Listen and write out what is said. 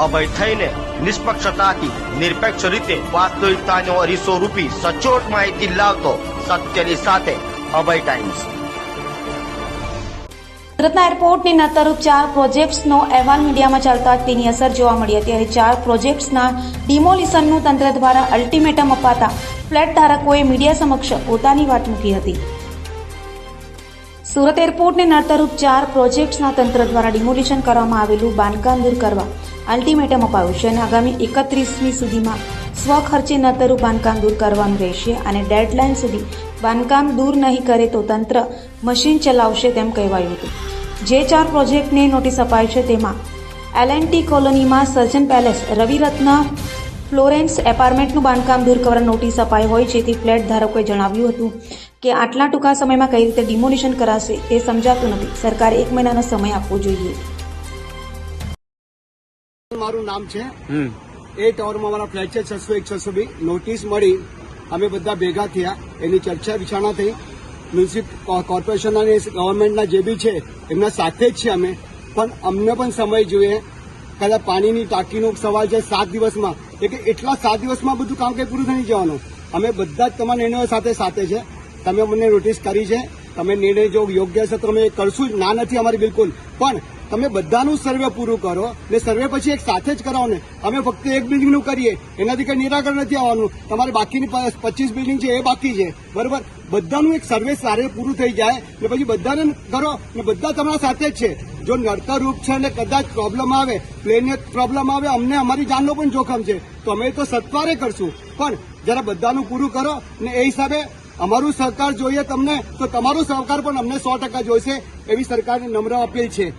અભય થઈને નિષ્પક્ષતાથી નિરપેક્ષ રીતે વાસ્તવિકતાનો અરીસો રૂપી સચોટ માહિતી લાવતો સત્યની સાથે અભય ટાઈમ્સ. સુરતના એરપોર્ટની નતરૂપ ચાર પ્રોજેક્ટ્સનો અહેવાલ મીડિયામાં ચાલતા તેની અસર જોવા મળી. ત્યારે ચાર પ્રોજેક્ટ્સના ડિમોલિશનનું તંત્ર દ્વારા અલ્ટિમેટમ અપાતા ફ્લેટ ધારકોએ મીડિયા સમક્ષ પોતાની વાત મૂકી હતી. સુરત એરપોર્ટને નડતરૂપ ચાર પ્રોજેક્ટ્સના તંત્ર દ્વારા ડિમોલિશન કરવામાં આવેલું બાંધકામ દૂર કરવા અલ્ટિમેટમ અપાયું છે અને આગામી એકત્રીસમી સુધીમાં સ્વખર્ચે નતરું બાંધકામ દૂર કરવાનું રહેશે અને ડેડલાઇન સુધી બાંધકામ દૂર નહીં કરે તો તંત્ર મશીન ચલાવશે તેમ કહેવાયું હતું. જે ચાર પ્રોજેક્ટને નોટિસ અપાઈ છે તેમાં એલએનટી કોલોનીમાં સર્જન પેલેસ, રવિરત્ન, ફ્લોરેન્સ એપાર્ટમેન્ટનું બાંધકામ દૂર કરવા નોટિસ અપાઈ હોય જેથી ફ્લેટ ધારકોએ જણાવ્યું હતું કે આટલા ટૂંકા સમયમાં કઈ રીતે ડિમોલિશન કરાશે તે સમજાતું નથી. સરકારે એક મહિનાનો સમય આપવો જોઈએ. મારું નામ છે. એ ટાવરમાં મારા ફ્લેટ છે છસો એક છસો બી. નોટિસ મળી અમે બધા ભેગા થયા. એની ચર્ચા વિચારણા થઈ. મ્યુનિસિપલ કોર્પોરેશન અને ગવર્મેન્ટના જે બી છે એમના સાથે જ છે અમે. પણ અમને પણ સમય જોઈએ. કદાચ પાણીની ટાંકીનો સવાલ છે સાત દિવસમાં. એટલે એટલા સાત દિવસમાં બધું કામ કંઈ પૂરું થઈ જવાનું? અમે બધા જ તમારા નિર્ણયો સાથે સાથે છે. તમે મને નોટિસ કરી છે. તમે નિર્ણય જો યોગ્ય છે તો અમે કરશું. જ ના નથી અમારી બિલકુલ. પણ તમે બધાનું સર્વે પૂરું કરો ને સર્વે પછી એક સાથે જ કરાવો ને અમે ફક્ત એક બિલ્ડિંગનું કરીએ. એનાથી કંઈ નિરાકરણ નથી આવવાનું. તમારે બાકીની પચીસ બિલ્ડિંગ છે એ બાકી છે. બરોબર? બધાનું એક સર્વે સારે પૂરું થઈ જાય ને પછી બધાને કરો ને બધા તમારા સાથે જ છે. જો નડતર રૂપ છે ને કદાચ પ્રોબ્લેમ આવે, પ્લેનને પ્રોબ્લેમ આવે, અમને અમારી જાનનો પણ જોખમ છે, તો અમે તો સત્વારે કરશું. પણ જરા બધાનું પૂરું કરો ને એ હિસાબે અમારું સહકાર જોઈએ તમને, તો તમારું સહકાર પણ અમને સો ટકા જોઈશે એવી સરકારની નમ્ર અપીલ છે.